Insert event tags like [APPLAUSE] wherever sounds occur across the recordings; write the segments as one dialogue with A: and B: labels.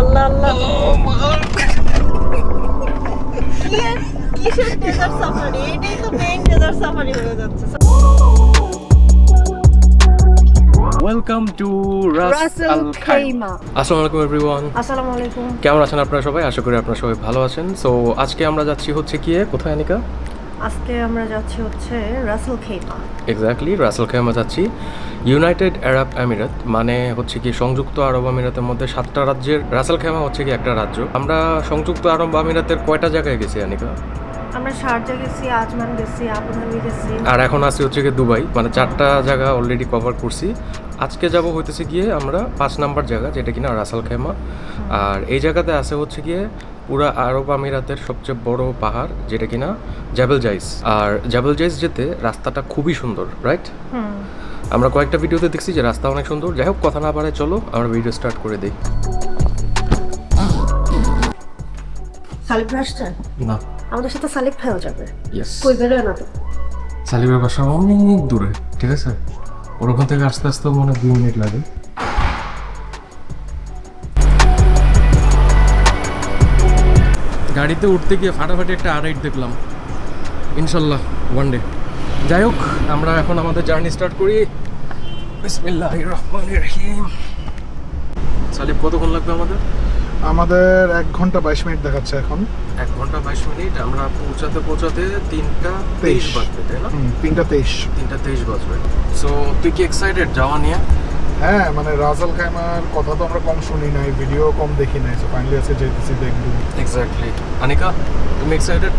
A: আল্লাহ আল্লাহ। আল্লাহ কিসের desert safari এটাই তো মেইন ডেজার্ট সাফারি হয়ে যাচ্ছে।
B: Welcome to Ras
A: Ras al
B: Al
A: Khaimah
B: আসসালামু আলাইকুম এভরিওয়ান
A: আসসালামু আলাইকুম।
B: কেমন আছেন আপনারা সবাই? আশা করি আপনারা সবাই ভালো আছেন। সো আজকে আমরা যাচ্ছি হচ্ছে গিয়ে কোথায় আনিকা?
A: আজকে আমরা যাচ্ছি হচ্ছে Ras al Khaimah.
B: Exactly Ras al Khaimah যাচ্ছি। ইউনাইটেড আরব আমিরাত মানে হচ্ছে কি সংযুক্ত আরব আমিরাতের মধ্যে সাতটা রাজ্যের রাসেল খেমা হচ্ছে কি একটা রাজ্য। আমরা সংযুক্ত আরব আমিরাতের কয়টা জায়গায় গেছি আনিকা?
A: আমরা শারজা গেছি আজমান গেছি আবুধাবি গেছি।
B: আর এখন আসি হচ্ছে গিয়ে দুবাই মানে চারটা জায়গা অলরেডি কভার করছি। আজকে যাব হইতেছে গিয়ে আমরা পাঁচ নাম্বার জায়গা যেটা কিনা রাসাল খেমা আর এই জায়গাতে আছে হচ্ছে গিয়ে পুরা আরব আমিরাতের সবচেয়ে বড় পাহাড় যেটা কিনা জাবেল জাইস। আর জাবেল জাইস যেতে রাস্তাটা খুবই সুন্দর রাইট
A: হুম।
B: আমরা কয়েকটা ভিডিওতে দেখছি যে রাস্তা অনেক সুন্দর। যাই হোক কথা না পারে চলো আমরা ভিডিও স্টার্ট করে দিই।
A: সালিফ আসছেন?
B: না।
A: আমাদের সাথে সালিফ ভাইও যাবে।
B: ইয়েস
A: কই বেরোয় না তো?
B: সালিমের বাসা অনেক দূরে ঠিক আছে? ওর ওখান থেকে আস্তে আস্তে মনে হয় দুই মিনিট লাগে। গাড়িতে উঠতে গিয়ে ফাটাফাটি একটা আড়াইট দেখলাম। ইনশাল্লাহ ওয়ান ডে যাই হোক আমরা এখন আমাদের জার্নি স্টার্ট করি। বিসমিল্লাহ রহমান রহিম। সালিম কতক্ষণ লাগবে আমাদের?
C: আমাদের এক ঘণ্টা বাইশ মিনিট দেখাচ্ছে এখন।
B: এক ঘণ্টা বাইশ মিনিট আমরা পৌঁছাতে পৌঁছাতে তিনটা তেইশ। বাজবে তাই না?
C: তিনটা তেইশ।
B: তিনটা তেইশ বাজবে। সো তুই কি এক্সাইটেড যাওয়া নিয়ে?
C: হ্যাঁ মানে রাজাল খাইমার কথা তো আমরা কম শুনি নাই ভিডিও কম দেখি নাই সো ফাইনালি আছে যেতেছি দেখব
B: এক্স্যাক্টলি আনিকা তুমি এক্সাইটেড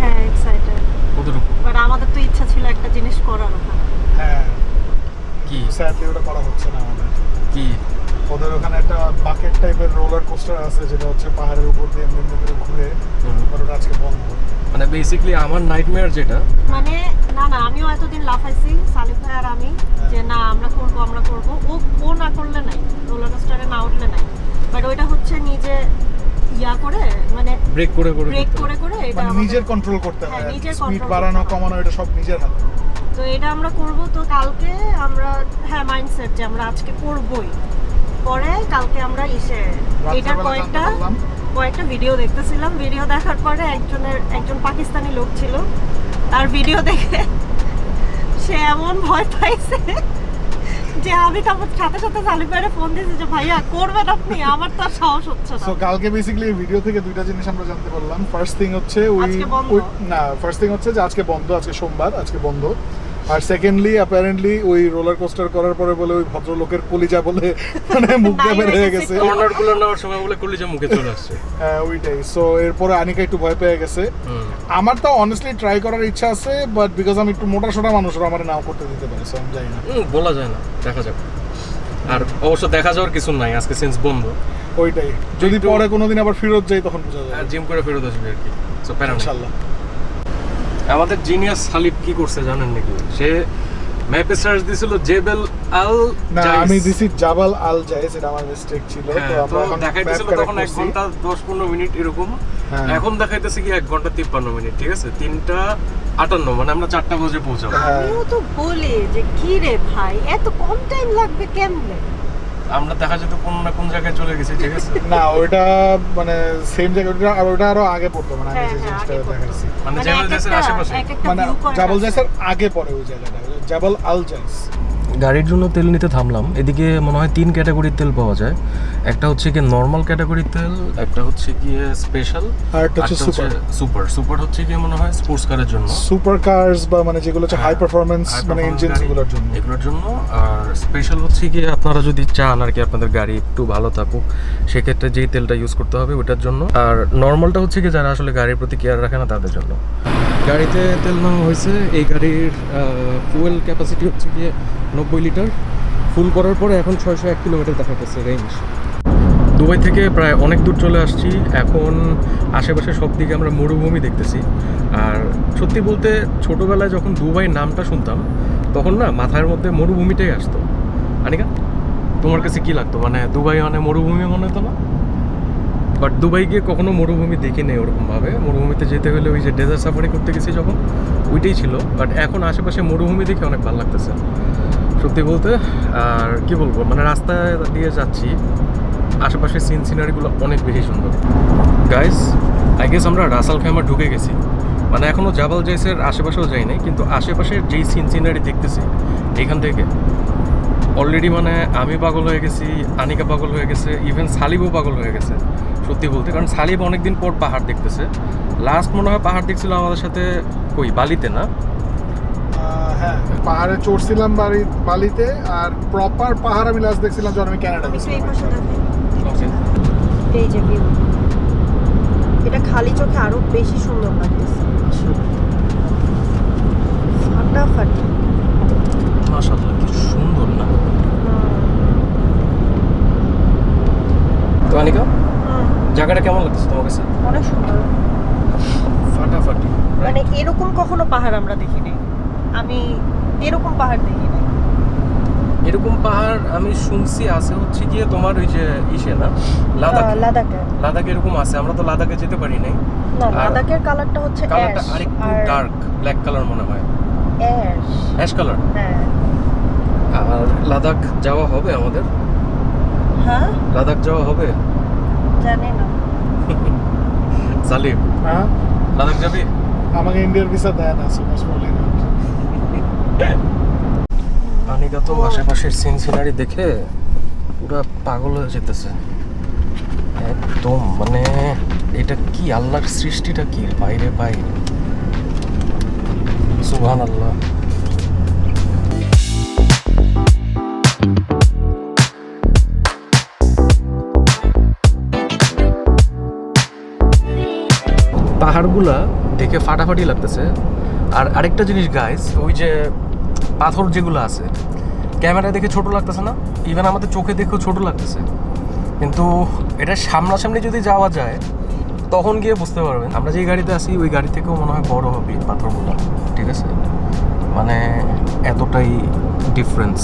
A: হ্যাঁ এক্সাইটেড
B: কতটুকু?
A: বাট আমাদের তো ইচ্ছা ছিল একটা জিনিস করার ওখানে।
C: হ্যাঁ।
B: কি?
C: স্যাডলি ওটা করা হচ্ছে না আমাদের।
B: কি?
C: ওদের ওখানে একটা বাকেট টাইপের রোলার কোস্টার আছে যেটা হচ্ছে পাহাড়ের উপর দিয়ে এমনি এমনি করে ঘুরে। ওটা আজকে বন্ধ।
B: মানে বেসিক্যালি আমার নাইটমেয়ার যেটা
A: মানে না না আমিও এতদিন লাফাইছি সালিফ ভাই আর আমি যে না
B: ব্রেক করে করে
A: ব্রেক করে করে এটা
C: মানে নিজের কন্ট্রোল করতে
A: হ্যাঁ,
C: হয়
A: নিজের
C: স্পিড বাড়ানো কমানো এটা সব নিজের হাতে।
A: তো এটা আমরা করব তো কালকে আমরা হ্যাঁ মাইন্ডসেট যে আমরা আজকে করবই। পরে কালকে আমরা ইসে এটা কয়েকটা কয়েকটা ভিডিও দেখতেছিলাম। ভিডিও দেখার পরে একজনের একজন পাকিস্তানি লোক ছিল। তার ভিডিও দেখে সে এমন ভয় পাইছে। যে আমি তারপর সাথে সাথে সালিম ভাইয়ের ফোন দিয়েছি যে ভাইয়া করবেন আপনি? আমার তো সাহস হচ্ছে না।
C: সো কালকে বেসিক্যালি ভিডিও থেকে দুইটা জিনিস আমরা জানতে পারলাম। ফার্স্ট থিং হচ্ছে ওই- না ফার্স্ট থিং হচ্ছে যে আজকে বন্ধ আজকে সোমবার আজকে বন্ধ। আর সেকেন্ডলি অ্যাপারেন্টলি ওই রোলার কোস্টার করার পরে বলে ওই ভদ্রলোকের কলিজা বলে মানে মুখ দিয়ে বের হয়ে গেছে।
B: কর্নারগুলো নেওয়ার সময় বলে কলিজা মুখে চলে আসছে।
C: হ্যাঁ ওইটাই। সো এরপরে আনিকা একটু ভয় পেয়ে গেছে। আমার তো অনেস্টলি ট্রাই করার ইচ্ছা আছে বাট বিকজ আমি একটু মোটা সোটা মানুষ আমার নাও করতে দিতে পারে সো আমি জানি না।
B: হুম, বলা যায় না দেখা যাক। আর অবশ্য দেখা যাওয়ার কিছু নাই আজকে সেন্স বন্ধ।
C: ওইটাই। যদি পরে কোনোদিন আবার ফেরত যাই তখন বোঝা যাবে।
B: জিম করে ফেরত আসবে আর কি। সো প্যারা নাই। আমাদের জিনিয়াস সালিফ কি করছে জানেন নাকি? সে ম্যাপে সার্চ দিছিল জেবেল আল
C: না আমি দিছি জাবাল আল জাইস এটা আমার মিস্টেক ছিল।
B: হ্যাঁ,
C: তো আমরা এখন
B: দেখাইতেছিল
C: map
B: তখন এক ঘণ্টা দশ পনেরো মিনিট এরকম।
C: হ্যাঁ।
B: এখন দেখাইতেছে কি এক ঘণ্টা তিপ্পান্ন মিনিট ঠিক আছে? তিনটা আটান্ন মানে আমরা চারটা বাজে পৌঁছাবো।
C: হ্যাঁ।
A: আমিও তো বলি যে কি রে ভাই এত কম টাইম লাগবে কেমনে?
B: আমরা দেখা যেত কোন না কোন জায়গায় চলে গেছি ঠিক আছে
C: না ওইটা মানে সেম জায়গা আর ওটা আরও আগে পড়তো মানে আমি
A: হ্যাঁ,
C: যে
A: হ্যাঁ,
C: জিনিসটা
A: আগে পড়তো।
B: মানে
A: মানে
B: জেবেল জাইসের আশেপাশে
C: মানে জাবাল। জাইসের আগে পড়ে ওই জায়গাটা জাবাল আল জাইস
B: গাড়ির জন্য তেল নিতে থামলাম। এদিকে মনে হয় তিন ক্যাটাগরির তেল পাওয়া যায়। একটা হচ্ছে গিয়ে নর্মাল ক্যাটাগরির তেল একটা হচ্ছে গিয়ে স্পেশাল
C: আর একটা হচ্ছে সুপার
B: সুপার সুপার হচ্ছে গিয়ে মনে হয় স্পোর্টস কারের জন্য।
C: সুপার কার্স বা মানে যেগুলো হচ্ছে হাই পারফরমেন্স মানে ইঞ্জিন
B: গাড়ি,
C: গুলোর জন্য।
B: এগুলোর জন্য। আর স্পেশাল হচ্ছে গিয়ে আপনারা যদি চান আর কি আপনাদের গাড়ি একটু ভালো থাকুক সেক্ষেত্রে যেই তেলটা ইউজ করতে হবে ওটার জন্য। আর নর্মালটা হচ্ছে কি যারা আসলে গাড়ির প্রতি কেয়ার রাখে না তাদের জন্য। গাড়িতে তেল নেওয়া হয়েছে। এই গাড়ির ফুয়েল ক্যাপাসিটি হচ্ছে গিয়ে নব্বই লিটার। ফুল করার পরে এখন ছয়শো এক কিলোমিটার দেখাতেছে রেঞ্জ দুবাই থেকে প্রায় অনেক দূর চলে আসছি। এখন আশেপাশে সব দিকে আমরা মরুভূমি দেখতেছি। আর সত্যি বলতে ছোটোবেলায় যখন দুবাই নামটা শুনতাম, তখন না মাথার মধ্যে মরুভূমিটাই আসতো। আনিকা, তোমার কাছে কি লাগতো? মানে দুবাই মানে মরুভূমি মনে হতো না? বাট দুবাই গিয়ে কখনো মরুভূমি দেখি নেই ওরকমভাবে। মরুভূমিতে যেতে হলে ওই যে ডেজার্ট সাফারি করতে গেছি যখন, ওইটাই ছিল। বাট এখন আশেপাশে মরুভূমি দেখে অনেক ভালো লাগতেছে। সত্যি বলতে, আর কি বলব মানে রাস্তায় দিয়ে যাচ্ছি আশেপাশের সিন সিনারিগুলো অনেক বেশি সুন্দর। গাইস আই গেস আমরা রাসাল খাইমা ঢুকে গেছি। মানে এখনও জাবাল জাইসের আশেপাশেও যাই নাই, কিন্তু আশেপাশের যেই সিন সিনারি দেখতেছি এখান থেকে অলরেডি মানে আমি পাগল হয়ে গেছি, আনিকা পাগল হয়ে গেছে ইভেন সালিবও পাগল হয়ে গেছে, সত্যি বলতে। কারণ সালিব অনেকদিন পর পাহাড় দেখতেছে। লাস্ট মনে হয় পাহাড় দেখছিল আমাদের সাথে, কই, বালিতে না?
C: হ্যাঁ। পাহাড়ে চড়ছিলাম বাড়ি বালিতে আর প্রপার পাহাড় আমি লাস্ট দেখছিলাম যখন আমি কানাডা
A: আমি এই যে ভিউ এটা খালি চোখে আরও বেশি সুন্দর লাগতেছে। ফাটাফাটি
B: মাশাআল্লাহ কি সুন্দর না? তো আনিকা জায়গাটা কেমন লাগতেছে তোমার কাছে?
A: অনেক সুন্দর।
B: ফাটাফাটি।
A: মানে এরকম কখনো পাহাড় আমরা দেখিনি। আমি এরকম পাহাড় দেখিনি
B: এরকম পাহাড় আমি শুনছি আছে হচ্ছে গিয়ে তোমার ওই যে ইসে না লাদাখ।
A: লাদাখে।
B: লাদাখ এরকম আছে আমরা তো লাদাখে যেতে পারি নাই।
A: না লাদাখের কালারটা হচ্ছে
B: কালারটা আরেকটু ডার্ক ব্ল্যাক কালার মনে হয়।
A: অ্যাশ
B: অ্যাশ কালার
A: হ্যাঁ।
B: আর লাদাখ যাওয়া হবে আমাদের।
A: হ্যাঁ?
B: লাদাখ যাওয়া হবে?
A: জানি না। [LAUGHS]
B: সালিম।
C: হ্যাঁ?
B: লাদাখ যাবি?
C: আমাকে ইন্ডিয়ার ভিসা দেয় না সো মোস্ট প্রবলি
B: আনিকা তো আশেপাশের সিন সিনারি দেখে পুরা পাগল হয়ে যেতেছে। একদম মানে এটা কি আল্লাহর সৃষ্টিটা কি বাইরে বাইরে সুবহান আল্লাহ পাহাড়গুলা দেখে ফাটাফাটি লাগতেছে। আর আরেকটা জিনিস গাইস ওই যে পাথর যেগুলো আছে, ক্যামেরায় দেখে ছোট লাগতেছে না ইভেন আমাদের চোখে দেখেও ছোট লাগতেছে। কিন্তু এটা সামনাসামনি যদি যাওয়া যায়, তখন গিয়ে বুঝতে পারবেন। আমরা যেই গাড়িতে আসি ওই গাড়ি থেকেও মনে হয় বড় হবে পাথরগুলো, ঠিক আছে? মানে এতটাই ডিফারেন্স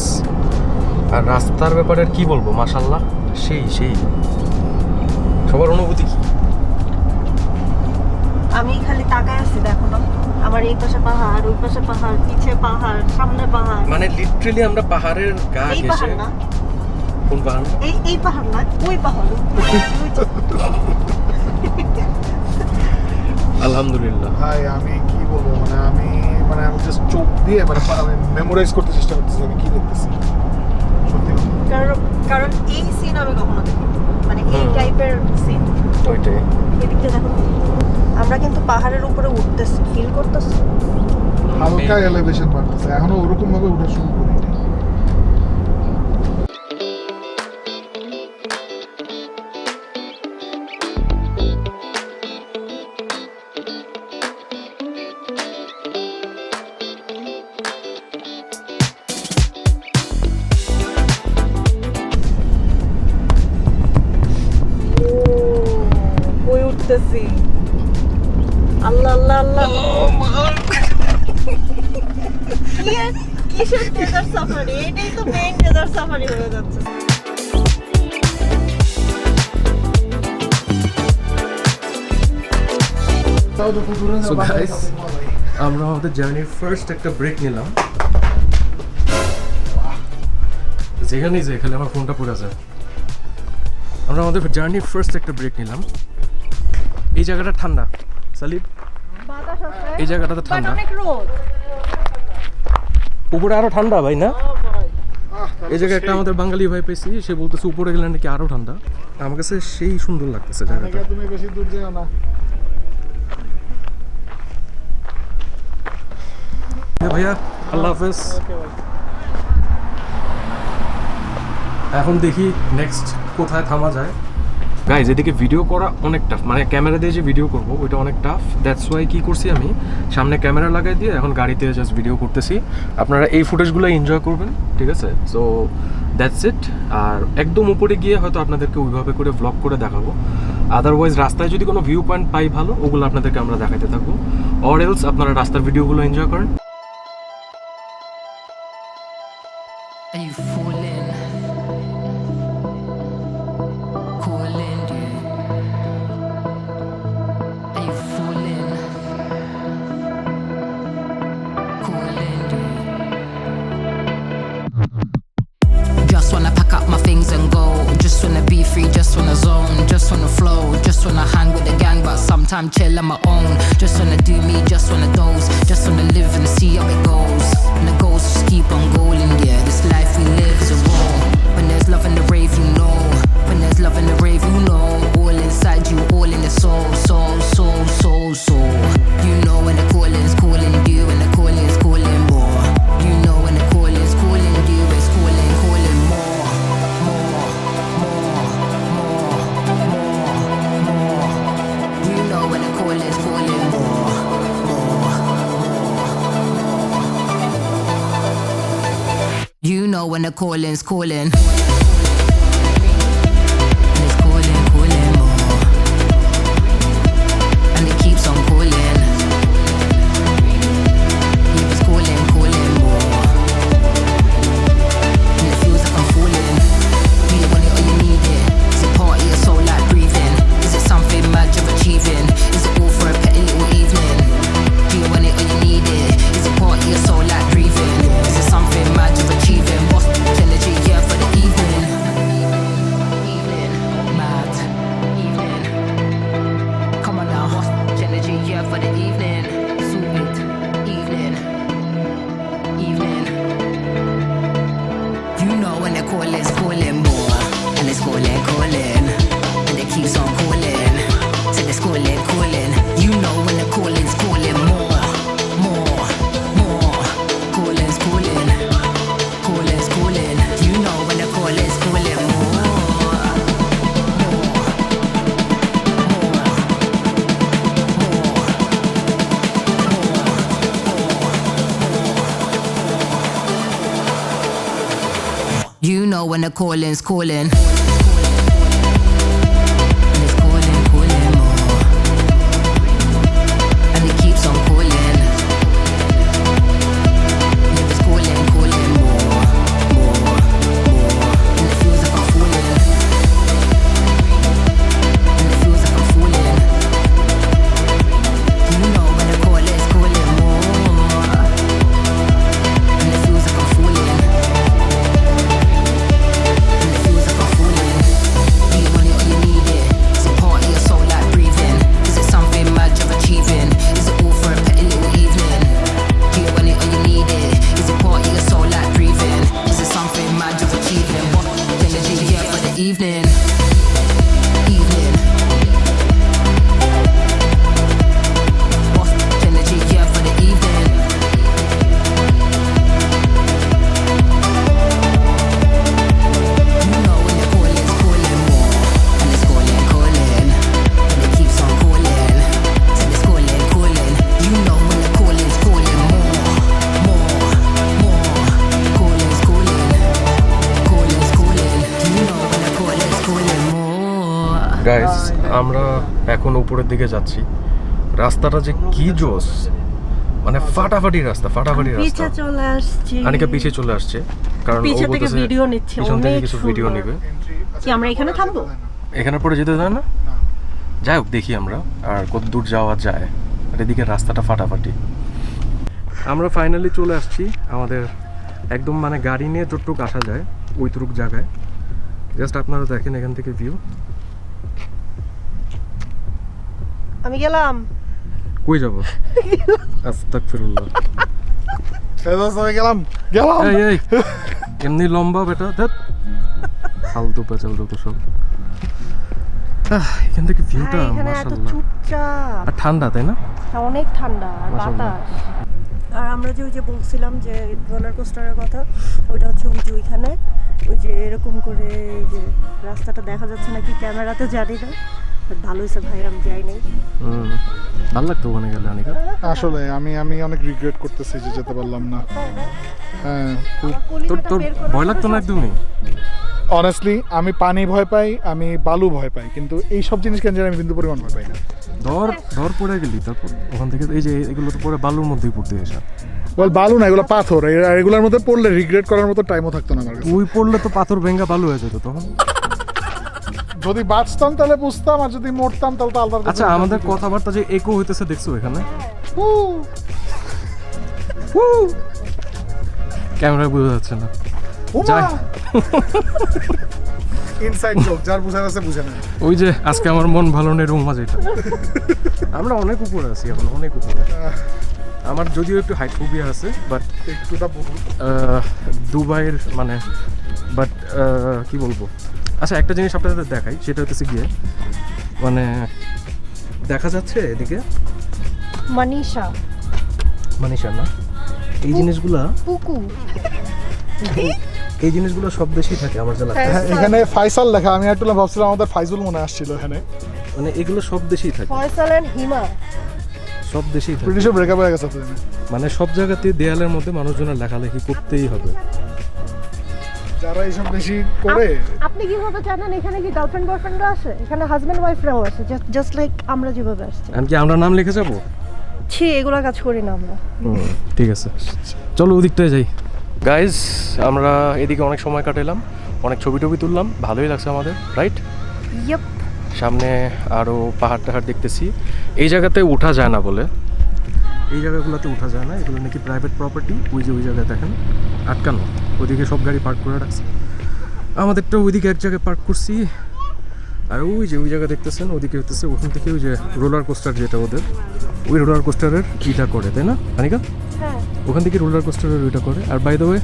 B: আর রাস্তার ব্যাপারে আর কি বলব? মাসাল্লাহ সেই সেই। সবার অনুভূতি কি?
A: না আমার এই পাশে পাহাড় ওই পাশে পাহাড় পিছে পাহাড় সামনে পাহাড়।
B: মানে লিটারেলি আমরা পাহাড়ের গা
A: এই পাহাড় না।
B: কোন পাহাড়?
A: এই এই পাহাড় না ওই পাহাড়
B: আলহামদুলিল্লাহ।
C: ভাই আমি কি বলব মানে আমি মানে আমি জাস্ট চোখ দিয়ে মানে মেমোরাইজ করতে চেষ্টা করতেছি আমি কি দেখতেছি। সত্যি
A: কারণ কারণ এই সিন আমি কখনো দেখিনি। মানে এই টাইপের সিন
B: ওইটাই।
A: এদিকটা দেখো। আমরা কিন্তু পাহাড়ের উপরে উঠতেছি। ফিল করতেছি?
C: হালকা এলিভেশন বাড়তেছে। এখনও ওরকম ভাবে উঠা শুরু করিনি।
A: সাফারি এটাই তো মেইন ডেজার্ট সাফারি হয়ে যাচ্ছে।
C: যাব
B: guys, আমরা আমাদের জার্নির ফার্স্ট একটা ব্রেক নিলাম। যেখানেই যে খালি আমার ফোনটা পড়ে যায় আমরা আমাদের জার্নির ফার্স্ট একটা ব্রেক নিলাম। এই জায়গাটা ঠান্ডা। সালিব? এই জায়গাটা ঠান্ডা।
A: অনেক রোদ।
B: উপরে আরও ঠান্ডা ভাই না? এই জায়গায় একটা আমাদের বাঙালি ভাই পেয়েছি সে বলতেছে উপরে গেলে নাকি আরও ঠান্ডা। আমার কাছে সেই সুন্দর লাগতেছে জায়গাটা।
C: তুমি বেশি দূর যেও না।
B: ভাইয়া আল্লাহ হাফেজ। এখন দেখি নেক্সট কোথায় থামা যায়। গাইজ এদিকে ভিডিও করা অনেক টাফ মানে ক্যামেরা দিয়ে যে ভিডিও করব, ওইটা অনেক টাফ দ্যাটস ওয়াই কী করছি আমি? সামনে ক্যামেরা লাগাই দিয়ে এখন গাড়িতে জাস্ট ভিডিও করতেছি। আপনারা এই ফুটেজগুলো এনজয় করবেন, ঠিক আছে? সো দ্যাটস ইট আর একদম উপরে গিয়ে হয়তো আপনাদেরকে ওইভাবে করে ব্লগ করে দেখাবো। আদারওয়াইজ রাস্তায় যদি কোনো ভিউ পয়েন্ট পাই ভালো, ওগুলো আপনাদেরকে আমরা দেখাতে থাকব। অর এলস আপনারা রাস্তার ভিডিওগুলো এনজয় করেন।
D: Collins calling. When the calling's calling.
B: আমরা এখন উপরের দিকে যাচ্ছি। রাস্তাটা যে কি জোস। মানে ফাটাফাটি রাস্তা ফাটাফাটি রাস্তা।
A: পিছে চলে আসছি।
B: আনিকা পিছিয়ে চলে আসছে কারণ
A: পিছে থেকে ভিডিও নিচ্ছে,
B: পিছন থেকে কিছু ভিডিও নেবে।
A: কি আমরা এখানে থামবো?
B: এখানে পরে যেতে দেয় না? যাই হোক দেখি আমরা আর কত দূর যাওয়া যায়। আর এদিকে রাস্তাটা ফাটাফাটি। আমরা ফাইনালি চলে আসছি আমাদের একদম মানে গাড়ি নিয়ে যতটুক আসা যায় ওইটুক জায়গায়। জাস্ট আপনারা দেখেন এখান থেকে ভিউ
A: আমি গেলাম।
B: কই যাব? আস্তাগফিরুল্লাহ।
C: এই তো সবাই গেলাম। গেলাম।
B: এই এই। এমনি লম্বা বেটা ধ্যাত ফালতু পেঁচাল যত সব আহ, এখান থেকে ভিউটা
A: এখানে এত
B: মাশাআল্লাহ।
A: চুপচাপ।
B: আর ঠান্ডা তাই না?
A: হ্যাঁ, অনেক ঠান্ডা আর বাতাস। আর আমরা যে ওই যে বলছিলাম যে রোলার কোস্টারের কথা ওইটা হচ্ছে ওই যে ওইখানে। ওই যে এরকম করে এই যে রাস্তাটা দেখা যাচ্ছে নাকি ক্যামেরাতে জানি না। ভালো হয়েছে ভাই আমি যাই নাই।
B: ভালো লাগতো ওখানে গেলে অনেক
C: আসলে আমি আমি অনেক রিগ্রেট করতেছি যে যেতে পারলাম না। হ্যাঁ খুব
B: তোর তোর ভয় লাগতো না একদমই?
C: অনেস্টলি আমি পানি ভয় পাই আমি বালু ভয় পাই কিন্তু এই সব জিনিস কেন জানি আমি বিন্দু পরিমাণ ভয় পাই না।
B: ধর ধর পড়ে গেলি তারপর ওখান থেকে এই যে এগুলো তো পরে বালুর মধ্যেই পড়তে এসা
C: বল বালু না এগুলো পাথর। এগুলোর মধ্যে পড়লে রিগ্রেট করার মতো টাইমও থাকতো না আমার কাছে।
B: তুই পড়লে তো পাথর ভেঙ্গা বালু হয়ে যেত তখন।
C: যদি বাঁচতাম তাহলে বুঝতাম আর যদি মরতাম তাহলে তো আলাদা
B: আচ্ছা আমাদের কথাবার্তা যে একো হইতেছে দেখছ এখানে? ক্যামেরায় বোঝা যাচ্ছে না। যাই।
C: ইনসাইড জোক যার বুঝার আছে বুঝে নেয়।
B: ওই যে আজকে আমার মন ভালো নেই রুম মাঝে আমরা অনেক উপরে আছি এখন অনেক উপরে। আমার যদিও একটু হাইট ফোবিয়া আছে বাট
C: একটুটা
B: দুবাইয়ের মানে বাট কি বলব? আচ্ছা একটা জিনিস আপনাদের দেখাই সেটা হচ্ছে গিয়ে মানে দেখা যাচ্ছে এদিকে?
A: মানিষা
B: মানিশা না? এই জিনিসগুলা
A: পুকু।
B: এই জিনিসগুলো সব দেশেই থাকে আমার যা
C: হ্যাঁ, এখানে ফাইসাল লেখা আমি একটু ভাবছিলাম আমাদের ফাইজুল মনে আসছিল এখানে।
B: মানে এগুলো সব দেশেই থাকে।
A: ফয়সাল এন্ড হিমা।
B: সব দেশেই থাকে।
C: ব্রিটিশের ব্রেকআপ হয়ে গেছে
B: মানে সব জায়গাতে দেয়ালের মধ্যে মানুষজনের লেখালেখি করতেই হবে।
C: যারা এইসব বেশি করে
A: আপনি কীভাবে জানেন এখানে কি গার্লফ্রেন্ড বয়ফ্রেন্ডরা আসে? এখানে হাজবেন্ড ওয়াইফরাও আসে। জাস্ট লাইক আমরা যেভাবে আসছি।
B: এমনকি আমরা নাম লিখে যাব?
A: ছি এগুলো কাজ করি না আমরা।
B: হুম, ঠিক আছে। চলো ওদিকটায় যাই। গাইজ আমরা এদিকে অনেক সময় কাটালাম অনেক ছবি টবি তুললাম। ভালোই লাগছে আমাদের রাইট
A: ইয়েপ
B: সামনে আরও পাহাড় টাহাড় দেখতেছি। এই জায়গাতে ওঠা যায় না বলে। এই জায়গাগুলোতে ওঠা যায় না। এগুলো নাকি প্রাইভেট প্রপার্টি ওই যে ওই জায়গায় দেখেন আটকানো। ওইদিকে সব গাড়ি পার্ক করে রাখছে। আমাদেরটা ওইদিকে এক জায়গায় পার্ক করছি। আর ওই যে ওই জায়গা দেখতেছেন ওদিকে হতেছে ওখান থেকে ওই যে রোলার কোস্টার যেটা ওদের ওই রোলার কোস্টারের ইটা করে তাই না আনিকা?
A: হ্যাঁ।
B: ওখান থেকে রোলার কোস্টারের ওইটা করে। আর বাই দ্য ওয়ে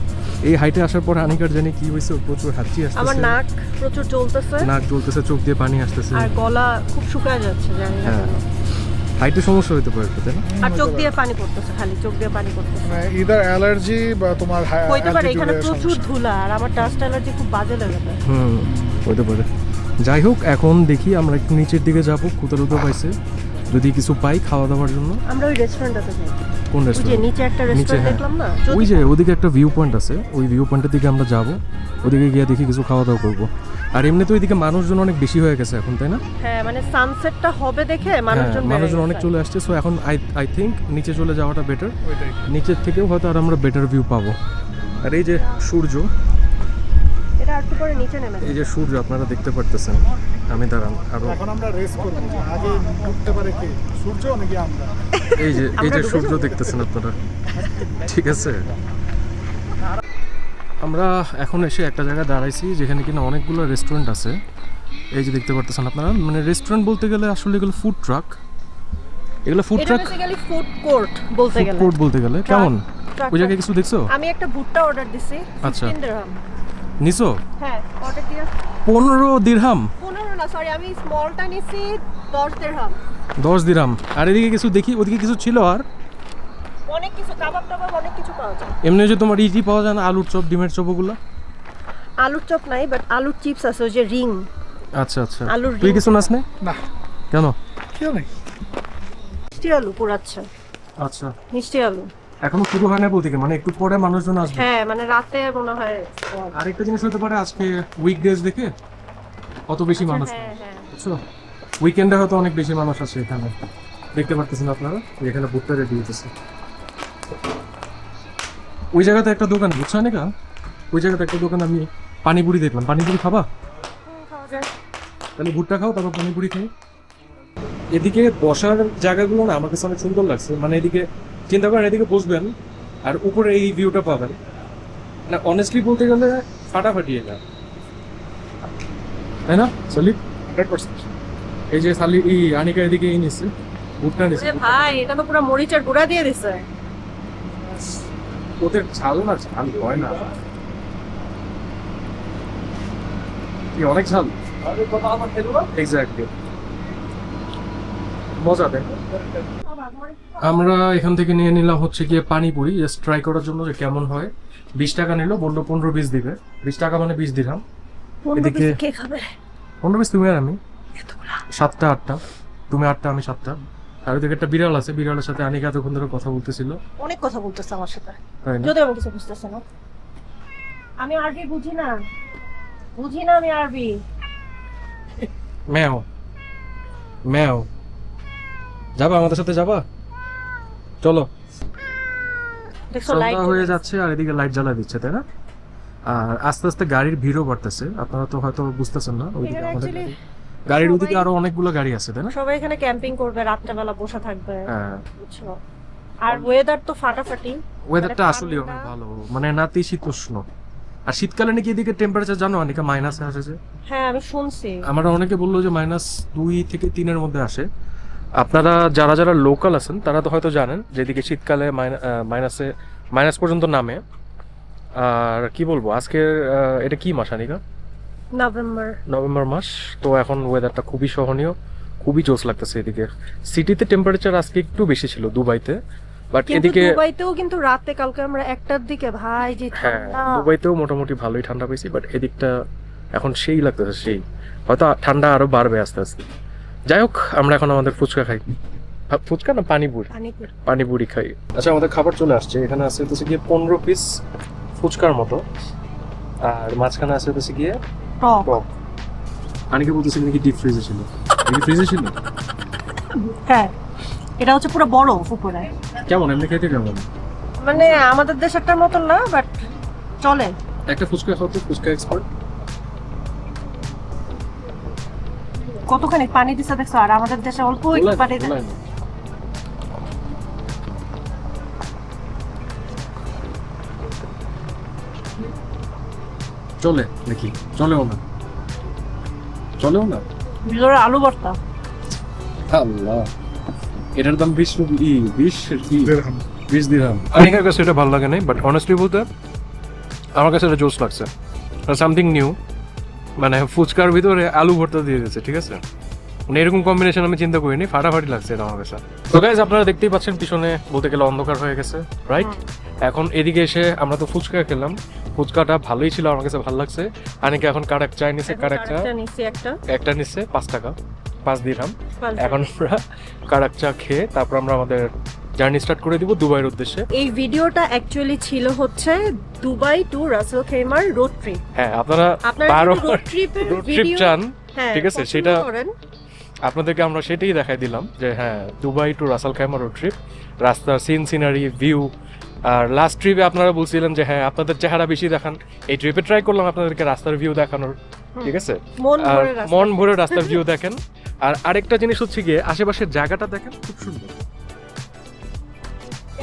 B: এই হাইটে আসার পর আনিকার জানি কি হয়েছে প্রচুর হাঁচি
A: আমার
B: আসতেছে
A: নাক প্রচুর জ্বলতেছে।
B: নাক জ্বলতেছে চোখ দিয়ে পানি আসতেছে।
A: আর গলা খুব শুকায় যাচ্ছে জানি না
B: হ্যাঁ। হাইটে সমস্যা হতে পারে তাই না?
A: আর চোখ দিয়ে পানি পড়তেছে খালি চোখ দিয়ে পানি পড়তেছে।
C: মানে ইদার অ্যালার্জি বা তোমার
A: হইতে পারে এখানে প্রচুর ধুলা আর আমার ডাস্ট অ্যালার্জি খুব বাজে লাগে
B: হুম হইতে পারে। যাই হোক এখন দেখি আমরা একটু নিচের দিকে যাব কুতারুতো পাইছে। যদি কিছু পাই খাওয়া দাওয়ার জন্য।
A: আমরা ওই রেস্টুরেন্টটাতে যাই।
B: কোন রেস্টুরেন্ট
A: নিচে একটা রেস্টুরেন্ট
B: হ্যাঁ।
A: দেখলাম না?
B: ওই যে ওদিকে একটা ভিউ পয়েন্ট আছে। ওই ভিউ পয়েন্টের দিকে আমরা যাব। ওদিকে গিয়ে দেখি কিছু খাওয়া দাওয়া করব। আর এমনি তো ওইদিকে মানুষজন অনেক বেশি হয়ে গেছে এখন তাই না?
A: হ্যাঁ মানে সানসেটটা হবে দেখে মানুষজন
B: হ্যাঁ, মানুষজন অনেক চলে আসছে সো এখন আই আই থিঙ্ক নিচে চলে যাওয়াটা বেটার নিচের থেকেও হয়তো আর আমরা বেটার ভিউ পাবো। আর এই যে সূর্য
A: একটু করে নিচে নেমে
B: এই যে সূর্য আপনারা দেখতে পারতেছেন। আমি দাঁড়ান আরও
C: এখন আমরা রেস করব। আগে ঢুকতে পারে কে? সূর্য নাকি আমরা?
B: এই যে এই যে সূর্য দেখতেছেন আপনারা। ঠিক আছে। আমরা এখন এসে একটা জায়গায় দাঁড়াইছি যেখানে কিনা অনেকগুলো রেস্টুরেন্ট আছে। এই যে দেখতে পারতেছেন আপনারা। মানে রেস্টুরেন্ট বলতে গেলে আসলে এগুলো ফুড ট্রাক এগুলো ফুড ট্রাক
A: ফুড কোর্ট বলতে
B: ফুড
A: গেলে।
B: কোর্ট বলতে গেলে। কেমন? ওই জায়গায় কিছু দেখছ?
A: আমি একটা ভুট্টা অর্ডার দিছি
B: আচ্ছা।
A: 15
B: নিছো?
A: হ্যাঁ অর্ডার দিয়ে?
B: পনেরো দিরহাম।
A: 15 না সরি আমি স্মলটা নিছি 10 দিরহাম।
B: দশ দিরহাম। আর এদিকে কিছু দেখি ওদিকে কিছু ছিল আর?
A: অনেক কিছু কাবাব টাবাব অনেক কিছু পাওয়া যায়।
B: এমনি যে তোমার ইটি পাওয়া যায় না আলুর চপ ডিমের চপ ওগুলো?
A: আলুর চপ নাই বাট আলুর চিপস আছে ওই যে রিং।
B: আচ্ছা আচ্ছা।
A: আলুর
B: তুই। কিছু নাস না?
C: না।
B: কেন?
C: কেউ নেই।
A: মিষ্টি আলু পোড়াচ্ছে।
B: আচ্ছা।
A: মিষ্টি আলু।
B: এখনও শুরু হয় না বলতে মানে একটু পরে মানুষজন আসবে।
A: হ্যাঁ মানে রাতে মনে হয়
B: আরেকটা জিনিস হতে পারে আজকে উইকডেজ দেখে অত বেশি মানুষ
A: হ্যাঁ হ্যাঁ।
B: বুঝছ? উইকেন্ডে হয়তো অনেক বেশি মানুষ আছে এখানে। দেখতে পারতেছেন আপনারা? এখানে ভুট্টা রেডি হইতেছে। ওই জায়গাতে একটা দোকান বুঝছ না ওই জায়গাতে একটা দোকান আমি পানিপুরি দেখলাম। পানিপুরি খাবা? তাহলে ভুট্টা খাও তারপর পানিপুরি খাই। এদিকে বসার জায়গাগুলো না আমার কাছে অনেক সুন্দর লাগছে। মানে এদিকে চিন্তা করেন এদিকে বসবেন আর উপরে এই ভিউটা পাবেন। না অনেস্টলি বলতে গেলে ফাটাফাটি এটা। তাই না সলিপ
C: হান্ড্রেড পার্সেন্ট
B: এই যে সালি এই আনিকা এদিকে এই নিচ্ছে ভুট্টা নিচ্ছে
A: ভাই এটা তো পুরো মরিচের গুঁড়া দিয়ে দিছে।
B: ওদের ঝাল না ঝাল হয় না। কি অনেক ঝাল? এক্স্যাক্টলি মজা দেয়। আমরা এখান থেকে নিয়ে নিলাম হচ্ছে গিয়ে পানিপুরি জাস্ট ট্রাই করার জন্য যে কেমন হয়। বিশ টাকা নিল বলল পনেরো বিশ দিবে। বিশ টাকা মানে বিশ দিলাম। এদিকে- পনেরো বিশ তুমি আর আমি। সাতটা আটটা। তুমি আটটা আমি সাতটা। আর ওদিকে একটা বিড়াল আছে বিড়ালের সাথে আনিকা এতক্ষণ ধরে কথা বলতেছিল।
A: অনেক কথা বলতেছে আমার সাথে। যদি আমি কিছু বুঝতেছে না। আমি আরবি বুঝি না। বুঝি না আমি আরবি।
B: ম্যাও। ম্যাও। যাবা আমাদের সাথে যাবা? চলো। সন্ধ্যা হয়ে যাচ্ছে আর এদিকে লাইট জ্বালা দিচ্ছে তাই না? আর আস্তে আস্তে গাড়ির ভিড়ও বাড়তেছে। আপনারা তো হয়তো বুঝতেছেন না ওইদিকে আমাদের গাড়ির ওদিকে আরও অনেকগুলো গাড়ি আছে তাই না?
A: সবাই এখানে ক্যাম্পিং করবে রাত্রেবেলা বসে থাকবে।
B: হ্যাঁ।
A: বুঝছ? আর ওয়েদার তো ফাটাফাটি।
B: ওয়েদারটা
A: মানে
B: আসলে অনেক ভালো। মানে নাতিশীতোষ্ণ আর শীতকালে নাকি এদিকে টেম্পারেচার জানো অনেকে মাইনাসে আসে
A: হ্যাঁ আমি শুনছি।
B: আমরা অনেকে বলল যে মাইনাস দুই থেকে তিনের মধ্যে আসে। আপনারা যারা যারা লোকাল আছেন তারা তো হয়তো জানেন যেদিকে শীতকালে মাইনাসে মাইনাস পর্যন্ত নামে। আর কি বলব আজকের এটা কি মাস আনিকা?
A: নভেম্বর
B: নভেম্বর মাস। তো এখন ওয়েদারটা খুবই সহনীয় খুবই জোস লাগতেছে এদিকে। সিটিতে টেম্পারেচার আজকে একটু বেশি ছিল দুবাইতে। বাট এদিকে
A: দুবাইতেও কিন্তু রাতে কালকে আমরা একটার দিকে ভাই যে
B: হ্যাঁ দুবাইতেও মোটামুটি ভালোই ঠান্ডা পেয়েছি বাট এদিকটা এখন সেই লাগতেছে সেই। হয়তো ঠান্ডা আরও বাড়বে আস্তে আস্তে। যাই হোক আমরা এখন আমাদের ফুচকা খাই। ফুচকা না পানিপুরি?
A: পানিপুরি।
B: পানিপুরি খাই। আচ্ছা আমাদের খাবার চলে আসছে। এখানে আছে হচ্ছে গিয়ে পনেরো পিস ফুচকার মতো। আর মাঝখানে আছে হচ্ছে গিয়ে
A: টক।
B: টক। অনেকে বলতেছে নাকি ডিপ ফ্রিজে ছিল। ডিপ ফ্রিজে ছিল?
A: হ্যাঁ এটা হচ্ছে পুরো বড় উপরে।
B: কেমন? এমনি খেতে কেমন?
A: মানে আমাদের দেশ দেশেরটার মতন না বাট চলে।
B: একটা ফুচকা খাও তো ফুচকা এক্সপার্ট
A: কতখানি পানি দিছে দেখছ? আর আমাদের দেশে অল্প একটু পানি দেয়।
B: চলে নাকি চলেও না। চলেও না?
A: ভিতরে আলু ভর্তা।
B: আল্লাহ। এটার দাম বিশ রুপি ই, বিশ কি। বিশ দিরহাম। আনিকার কাছে এটা ভালো লাগে নাই বাট অনেস্টলি বলতে আমার কাছে এটা জোস লাগছে। সামথিং নিউ মানে ফুচকার ভিতরে আলু ভর্তা দিয়ে দিয়েছে ঠিক আছে? মানে এরকম কম্বিনেশন আমি চিন্তা করিনি ফাটাফাটি লাগছে এটা আমার কাছে। তো গাইজ আপনারা দেখতেই পাচ্ছেন পিছনে বলতে গেলে অন্ধকার হয়ে গেছে রাইট এখন এদিকে এসে আমরা তো ফুচকা খেলাম। ফুচকাটা ভালোই ছিল আমার কাছে ভালো লাগছে। আনিকা এখন কারাক চাই নিছে কারাক চা?
A: একটা।
B: একটা নিচ্ছে পাঁচ টাকা পাঁচ
A: পাঁচ
B: এখন আমরা কারাক চা খেয়ে তারপর আমরা আমাদের জার্নি স্টার্ট করে দিব দুবাইয়ের উদ্দেশ্যে।
A: এই ভিডিওটা অ্যাকচুয়ালি ছিল হচ্ছে দুবাই টু রাসেল খেমার রোড ট্রিপ
B: হ্যাঁ আপনারা
A: আপনারা
B: বারো
A: রোড ট্রিপের
B: ট্রিপ
A: ভিডিও
B: চান
A: হ্যাঁ
B: ঠিক আছে, সেটা- আপনাদেরকে আমরা সেটাই দেখাই দিলাম যে হ্যাঁ Dubai to Ras al Khaimah road trip রাস্তার সিন সিনারি ভিউ আর লাস্ট ট্রিপে আপনারা বলছিলেন যে হ্যাঁ আপনাদের চেহারা বেশি দেখান। এই ট্রিপে ট্রাই করলাম আপনাদেরকে রাস্তার ভিউ দেখানোর ঠিক আছে?
A: মন
B: আর
A: ভরে
B: মন ভরে রাস্তার ভিউ দেখেন। আর আরেকটা জিনিস হচ্ছে গিয়ে আশেপাশের জায়গাটা দেখেন খুব সুন্দর।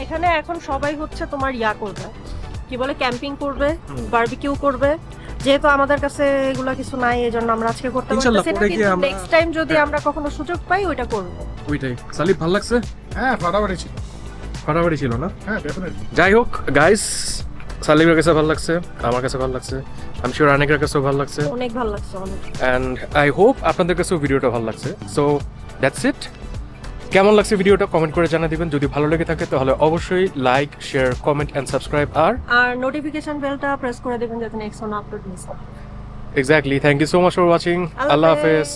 A: এখানে এখন সবাই হচ্ছে তোমার ইয়া করবে। কি বলে ক্যাম্পিং করবে বারবিকিউ করবে। যেহেতু আমাদের কাছে এগুলা কিছু নাই এই জন্য আমরা আজকে করতে পারতেছি না। কিন্তু নেক্সট টাইম যদি
B: হ্যাঁ।
A: আমরা কখনো সুযোগ পাই ওইটা করব।
B: ওইটাই। সালিফ ভালো লাগছে?
C: হ্যাঁ ফাটাফাটি ছিল।
B: ফাটাফাটি ছিল না?
C: হ্যাঁ ডেফিনেটলি
B: যাই হোক গাইস সালিমের কাছে ভালো লাগছে আমার কাছে ভালো লাগছে আমি শিওর অনেকের কাছেও ভালো লাগছে।
A: অনেক ভালো লাগছে অনেক।
B: অ্যান্ড আই হোপ আপনাদের কাছেও ভিডিওটা ভালো লাগছে। সো দ্যাটস ইট কেমন লাগছে ভিডিওটা কমেন্ট করে জানা দিবেন। যদি ভালো লেগে থাকে তাহলে অবশ্যই like share comment and subscribe আর
A: আর নোটিফিকেশন বেলটা প্রেস করে দিবেন যাতে নেক্সট ওয়ান আপলোড মিস না
B: exactly thank you so much for watching
A: আল্লাহ।
B: হাফেজ।